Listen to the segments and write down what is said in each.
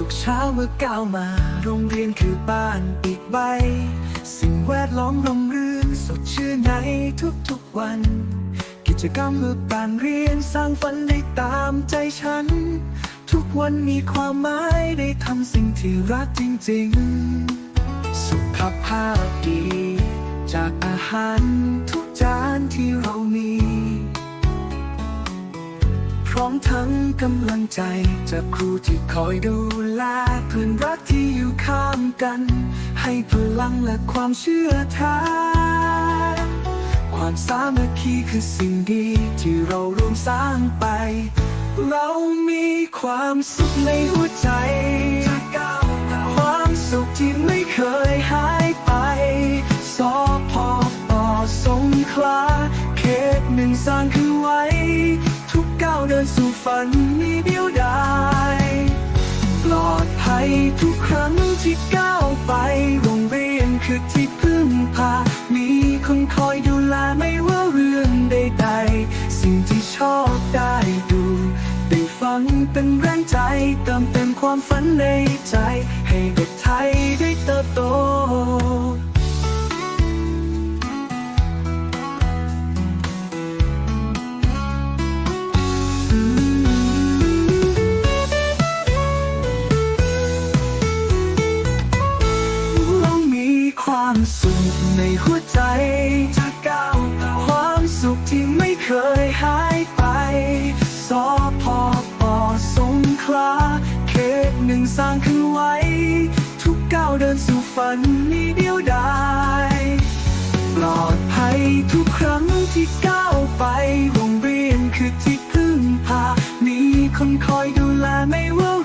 ทุกเช้าเมื่อก้าวมา โรงเรียนคือบ้านอีกใบ สิ่งแวดล้อมร่มรื่นสดชื่นในทุกๆวัน กิจกรรมเมื่อการเรียนสร้างฝันได้ตามใจฉัน ทุกวันมีความหมายได้ทำสิ่งที่รักจริงๆ สุขภาพดี จากอาหารทุกจานที่ พร้อมทั้งกำลังใจ จากครูที่คอยดูแลเพื่อนรักที่อยู่ข้ามกัน ให้พลังและความเชื่อแท้ความสามัคคีคือสิ่งดีที่เราร่วมสร้างไป เรามีความสุขในหัวใจ ดินสู่ฝันมีเดียวดายปลอดภัยทุกครั้งที่ก้าวไปโรงเรียนคือที่พึ่งพา มีคนคอยดูแลไม่ว่าเรื่องใดๆ สิ่งที่ชอบได้ดูได้ฟังเป็นแรงใจเติมเต็มความฝันในใจ ให้เด็กไทยได้เติบโต ความสุขในหัวใจจะก้าวความสุขที่ไม่เคยหายไปสอพอปอสงขลาเขตหนึ่งสร้างขึ้นไว้ ทุกก้าวเดินสู่ฝันมีเดียวดายปลอดภัยทุกครั้งที่ก้าวไปโรงเรียนคือที่พึ่งพามีคนคอยดูแลไม่ว่า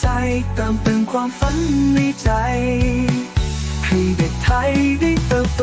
ใจเติมเต็มความฝันในใจ ให้เด็กไทยได้เติบโต